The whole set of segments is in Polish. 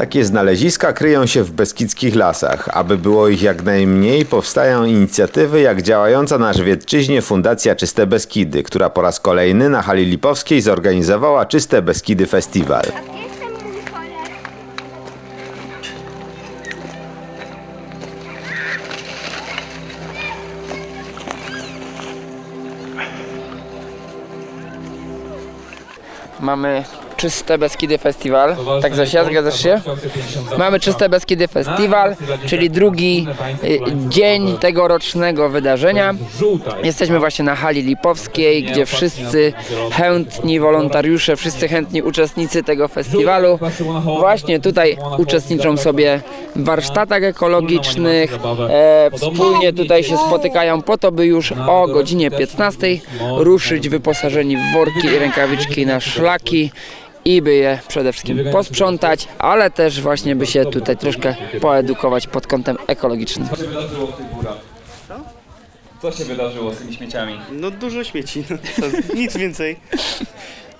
Takie znaleziska kryją się w beskidzkich lasach. Aby było ich jak najmniej, powstają inicjatywy jak działająca na Żywiecczyźnie Fundacja Czyste Beskidy, która po raz kolejny na hali Lipowskiej zorganizowała Czyste Beskidy Festiwal. Mamy Czyste Beskidy Festiwal. Tak Zosia, zgadzasz się? Mamy Czyste Beskidy Festiwal, czyli drugi y, dzień tegorocznego wydarzenia. Jesteśmy właśnie na hali Lipowskiej, gdzie wszyscy chętni wolontariusze, wszyscy chętni uczestnicy tego festiwalu właśnie tutaj uczestniczą sobie w warsztatach ekologicznych. E, wspólnie tutaj się spotykają po to, by już o godzinie 15 ruszyć wyposażeni w worki i rękawiczki na szlaki i by je przede wszystkim posprzątać, ale też właśnie by się tutaj troszkę poedukować pod kątem ekologicznym. Co się wydarzyło w tych górach? Co się wydarzyło z tymi śmieciami? No dużo śmieci, no, co, nic więcej.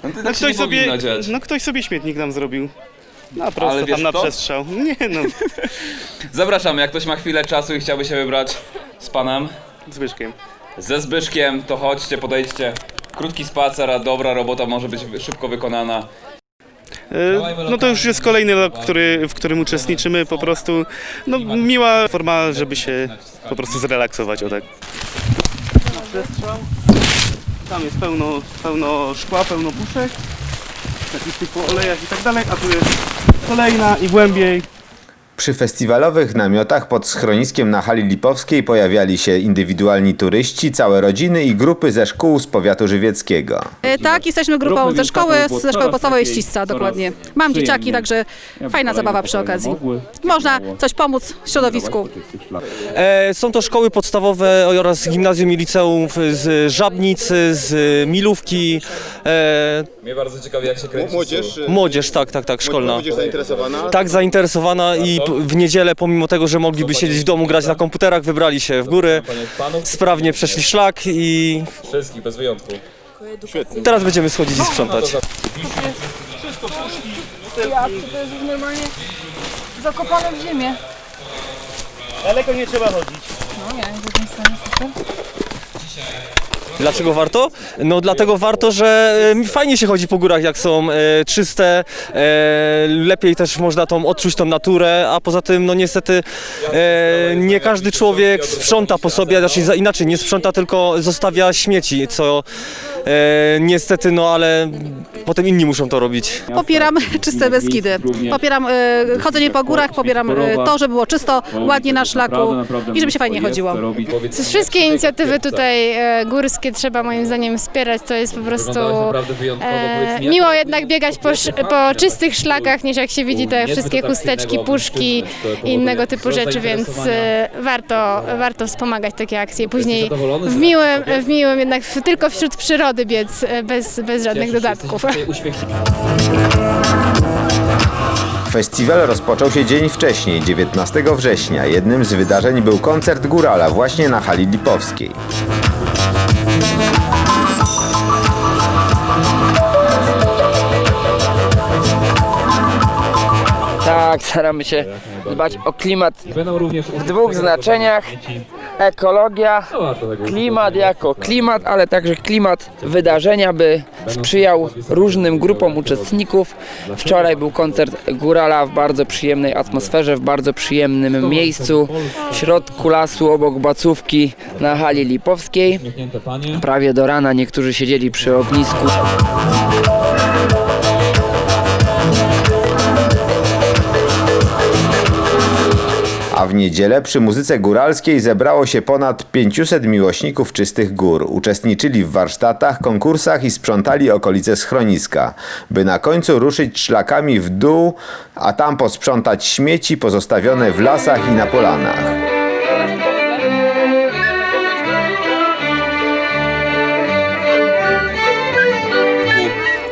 No to No tak się ktoś, nie sobie, powinno dziać. no ktoś sobie śmietnik nam zrobił. Na Ale prosto, wiesz tam na kto? przestrzał. Nie no, Zapraszam, jak ktoś ma chwilę czasu i chciałby się wybrać z panem, Zbyszkiem. ze Zbyszkiem, to chodźcie, podejdźcie. Krótki spacer, a dobra robota może być szybko wykonana. No to już jest kolejny rok, który, w którym uczestniczymy. Po prostu no, miła forma, żeby się po prostu zrelaksować. O tak. Przestrzał. Tam jest pełno, pełno szkła, pełno puszek. Takich typu olejach i tak dalej. A tu jest kolejna i głębiej. Przy festiwalowych namiotach pod schroniskiem na hali Lipowskiej pojawiali się indywidualni turyści, całe rodziny i grupy ze szkół z powiatu żywieckiego. E, Tak, jesteśmy grupą ze szkoły, ze szkoły podstawowej Ścisca, dokładnie. Mam dzieciaki, także fajna zabawa przy okazji. Można coś pomóc środowisku. E, Są to szkoły podstawowe oraz gimnazjum i liceum z Żabnicy, z Milówki. E, Mnie bardzo ciekawi, jak się kręci Młodzież, Młodzież, tak, tak, tak, szkolna. młodzież zainteresowana. Tak zainteresowana i p- w niedzielę, pomimo tego, że mogliby siedzieć w domu, grać na komputerach, wybrali się w góry, sprawnie przeszli szlak i wszystkich, bez wyjątku. teraz będziemy schodzić i sprzątać. Zakopane w ziemię. Daleko nie trzeba chodzić. Dlaczego warto? No dlatego warto, że e, fajnie się chodzi po górach, jak są e, czyste, e, lepiej też można tą odczuć tą naturę, a poza tym no niestety e, nie każdy człowiek sprząta po sobie, znaczy inaczej, nie sprząta tylko zostawia śmieci, co e, niestety no ale potem inni muszą to robić. Popieram czyste Beskidy. Popieram e, chodzenie po górach, popieram e, to, żeby było czysto, ładnie na szlaku i żeby się fajnie chodziło. Wszystkie inicjatywy tutaj e, górskie trzeba moim zdaniem wspierać. To jest po prostu e, miło jednak biegać po, po czystych szlakach, niż jak się widzi te wszystkie chusteczki, puszki i innego typu rzeczy, więc e, warto, warto wspomagać takie akcje. Później w miłym, w miłym jednak w, tylko wśród przyrody biec, e, bez, bez żadnych dodatków. Festiwal rozpoczął się dzień wcześniej, 19 września. Jednym z wydarzeń był koncert Górala właśnie na hali Lipowskiej. Tak, staramy się dbać o klimat w dwóch znaczeniach. Ekologia, klimat jako klimat, ale także klimat wydarzenia, by sprzyjał różnym grupom uczestników. Wczoraj był koncert Górala w bardzo przyjemnej atmosferze, w bardzo przyjemnym miejscu, w środku lasu, obok Bacówki na hali Lipowskiej. Prawie do rana niektórzy siedzieli przy ognisku. A w niedzielę przy muzyce góralskiej zebrało się ponad 500 miłośników czystych gór. Uczestniczyli w warsztatach, konkursach i sprzątali okolice schroniska, by na końcu ruszyć szlakami w dół, a tam posprzątać śmieci pozostawione w lasach i na polanach.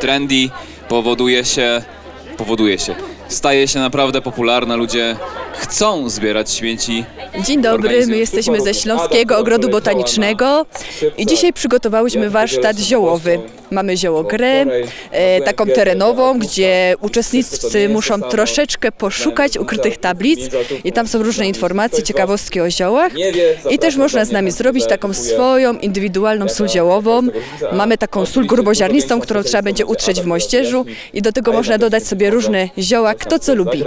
trendy powoduje się, powoduje się, staje się naprawdę popularna, ludzie chcą zbierać śmieci. Dzień dobry, my jesteśmy ze Śląskiego Ogrodu Botanicznego i dzisiaj przygotowałyśmy warsztat ziołowy. Mamy ziołogrę, e, taką terenową, gdzie uczestnicy muszą troszeczkę poszukać ukrytych tablic i tam są różne informacje, ciekawostki o ziołach. I też można z nami zrobić taką swoją indywidualną sól ziołową. Mamy taką sól gruboziarnistą, którą trzeba będzie utrzeć w moździerzu i do tego można dodać sobie różne zioła, kto co lubi.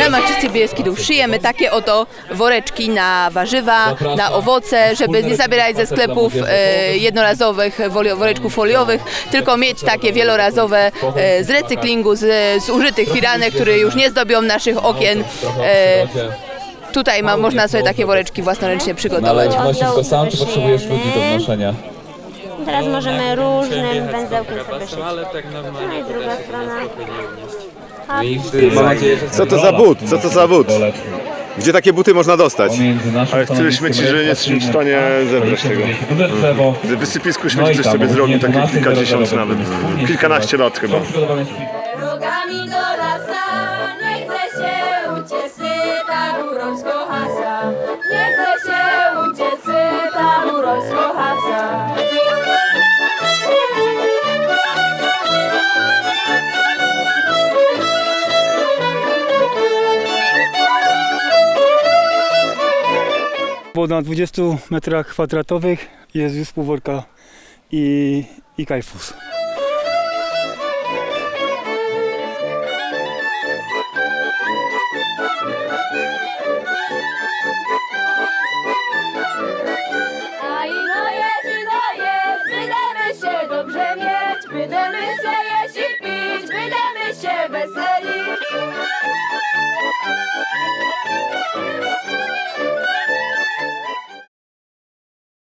Ramach Czystych Bieskidów szyjemy takie oto woreczki na warzywa, na owoce, żeby nie zabierać ze sklepów e, jednorazowych woreczków foliowych, tylko mieć takie wielorazowe e, z recyklingu, z, z użytych firanek, które już nie zdobią naszych okien. E, tutaj ma, można sobie takie woreczki własnoręcznie przygotować. nosisz to sam, czy potrzebujesz ludzi do wnoszenia? Teraz możemy różnym węzełkiem sobie szyć. No i druga strona. No i mam nadzieję, że Co to za but? Co to za but? Gdzie takie buty można dostać? Ale tyle śmieci, że nie jesteśmy w stanie zebrać tego. W wysypisku śmieci coś sobie zrobił, takie kilkadziesiąt nawet. Kilkanaście lat chyba. Drogami do po ponad 20 metrach kwadratowych jest już półworka i, i kajfus. weseli.